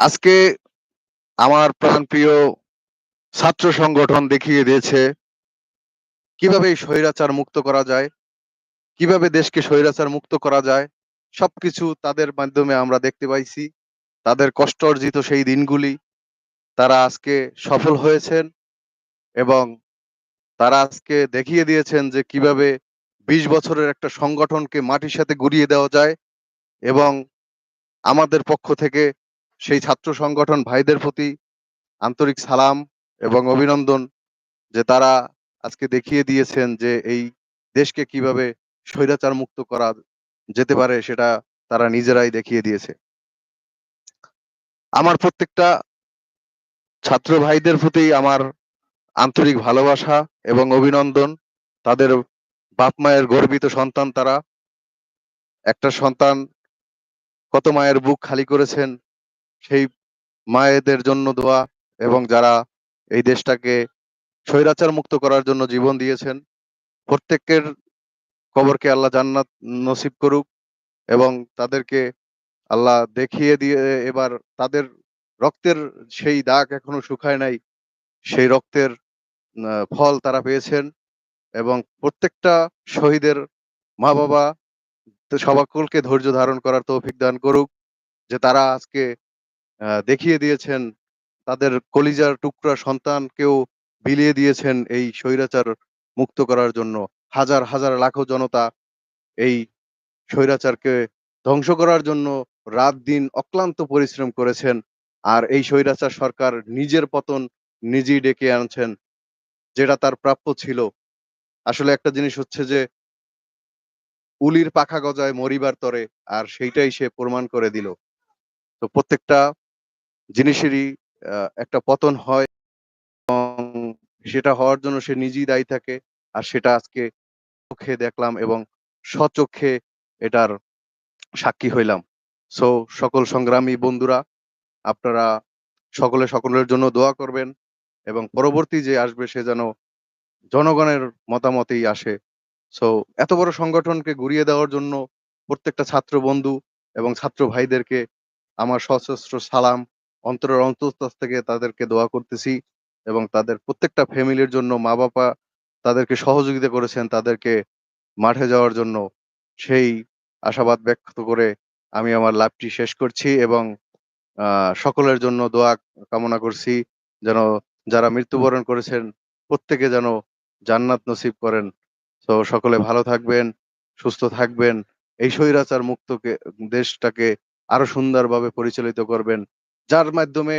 আজকে আমার প্রাণপ্রিয় ছাত্র সংগঠন দেখিয়ে দিয়েছে, কীভাবে এই স্বৈরাচার মুক্ত করা যায়, কীভাবে দেশকে স্বৈরাচার মুক্ত করা যায়, সবকিছু তাদের মাধ্যমে আমরা দেখতে পাইছি। তাদের কষ্ট অর্জিত সেই দিনগুলি তারা আজকে সফল হয়েছেন এবং তারা আজকে দেখিয়ে দিয়েছেন যে কীভাবে বিশ বছরের একটা সংগঠনকে মাটির সাথে গুড়িয়ে দেওয়া যায় এবং আমাদের পক্ষ থেকে সেই ছাত্র সংগঠন ভাইদের প্রতি আন্তরিক সালাম এবং অভিনন্দন যে তারা আজকে দেখিয়ে দিয়েছেন যে এই দেশকে কীভাবে স্বৈরাচার মুক্ত করা যেতে পারে সেটা তারা নিজেরাই দেখিয়ে দিয়েছে। আমার প্রত্যেকটা ছাত্র ভাইদের প্রতি আমার আন্তরিক ভালোবাসা এবং অভিনন্দন। তাদের বাপ মায়ের গর্বিত সন্তান তারা। একটা সন্তান কত মায়ের বুক খালি করেছেন সেই মায়েদের জন্য দোয়া এবং যারা এই দেশটাকে স্বৈরাচার মুক্ত করার জন্য জীবন দিয়েছেন, প্রত্যেকের কবরকে আল্লাহ জান্নাত নসিব করুক এবং তাদেরকে আল্লাহ দেখিয়ে দিয়ে এবার তাদের রক্তের সেই দাগ এখনও শুকায় নাই, সেই রক্তের ফল তারা পেয়েছেন এবং প্রত্যেকটা শহীদের মা বাবা তো সকলকে ধৈর্য ধারণ করার তৌফিক দান করুক যে তারা আজকে দেখিয়ে দিয়েছেন। তাদের কলিজার টুকরা সন্তানকেও বিলিয়ে দিয়েছেন এই স্বৈরাচার মুক্ত করার জন্য। হাজার হাজার লাখো জনতা এই স্বৈরাচারকে ধ্বংস করার জন্য রাত দিন অক্লান্ত পরিশ্রম করেছেন আর এই স্বৈরাচার সরকার নিজের পতন নিজেই ডেকে আনছেন যেটা তার প্রাপ্য ছিল। আসলে একটা জিনিস হচ্ছে যে, উলির পাখা গজায় মরিবার তরে আর সেইটাই সে প্রমাণ করে দিল। তো প্রত্যেকটা জিনিসেরই একটা পতন হয় এবং সেটা হওয়ার জন্য সে নিজেই দায়ী থাকে। আর সেটা আজকে চোখে দেখলাম এবং স্বচক্ষে এটার সাক্ষী হইলাম। সো, সকল সংগ্রামী বন্ধুরা, আপনারা সকলে সকলের জন্য দোয়া করবেন এবং পরবর্তী যে আসবে সে যেন জনগণের মতামতেই আসে। সো, এত বড় সংগঠনকে ঘুরিয়ে দেওয়ার জন্য প্রত্যেকটা ছাত্র বন্ধু এবং ছাত্র ভাইদেরকে আমার সশস্ত্র সালাম অন্তরের অন্তঃস্থ থেকে তাদেরকে দোয়া করতেছি এবং তাদের প্রত্যেকটা ফ্যামিলির জন্য মা বাবা তাদেরকে সহযোগিতা করেছেন, তাদেরকে মাঠে যাওয়ার জন্য। সেই আশাবাদ ব্যক্ত করে আমি আমার লাভটি শেষ করছি এবং সকলের জন্য দোয়া কামনা করছি যেন যারা মৃত্যুবরণ করেছেন প্রত্যেকে যেন জান্নাত নসিব করেন। তো সকলে ভালো থাকবেন, সুস্থ থাকবেন, এই স্বৈরাচার মুক্তকে, দেশটাকে আরও সুন্দরভাবে পরিচালিত করবেন। যার মাধ্যমে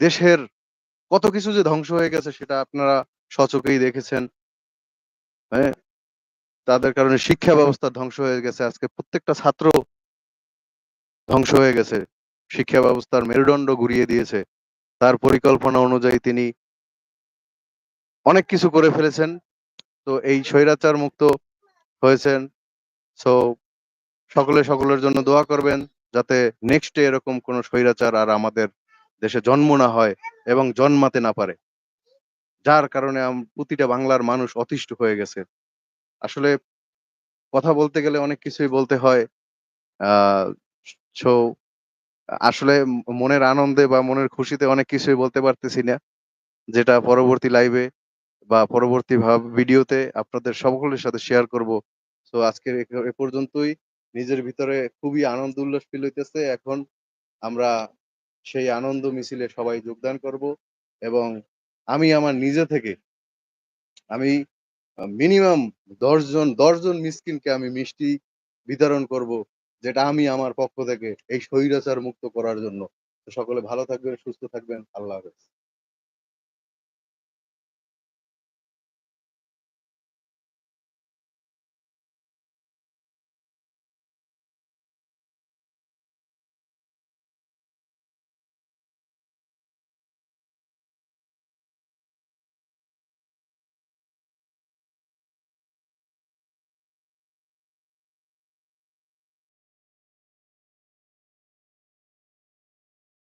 দেশের কত কিছু যে ধ্বংস হয়ে গেছে সেটা আপনারা সচকেই দেখেছেন। হ্যাঁ? তাদের কারণে শিক্ষা ব্যবস্থা ধ্বংস হয়ে গেছে। আজকে প্রত্যেকটা ছাত্র ধ্বংস হয়ে গেছে। শিক্ষা ব্যবস্থার মেরুদণ্ড ঘুরিয়ে দিয়েছে। তার পরিকল্পনা অনুযায়ী তিনি অনেক কিছু করে ফেলেছেন। তো এই স্বৈরাচার মুক্ত হয়েছেন। সো সকলে সকলের জন্য দোয়া করবেন। যাতে নেক্সট এরকম কোন স্বৈরাচার আর আমাদের দেশে জন্ম না হয় এবং জন্মাতে না পারে। যার কারণে প্রতিটা বাংলার মানুষ অতিষ্ঠ হয়ে গেছে। আসলে কথা বলতে গেলে অনেক কিছুই বলতে হয়। সো আসলে মনের আনন্দে বা মনের খুশিতে অনেক কিছুই বলতে পারতেছি না। যেটা পরবর্তী লাইভে বা পরবর্তী ভিডিওতে আপনাদের সকলের সাথে শেয়ার করব। তো আজকের এ পর্যন্তই। নিজের ভিতরে খুবই আনন্দ উল্লাস ফিল হইতেছে। এখন আমরা সেই আনন্দ মিছিলে সবাই যোগদান করব এবং আমি আমার নিজে থেকে আমি মিনিমাম দশজন দশজন মিসকিনকে আমি মিষ্টি বিতরণ করব, যেটা আমি আমার পক্ষ থেকে এই স্বৈরাচার মুক্ত করার জন্য। সকলে ভালো থাকবেন, সুস্থ থাকবেন। আল্লাহ হাফেজ।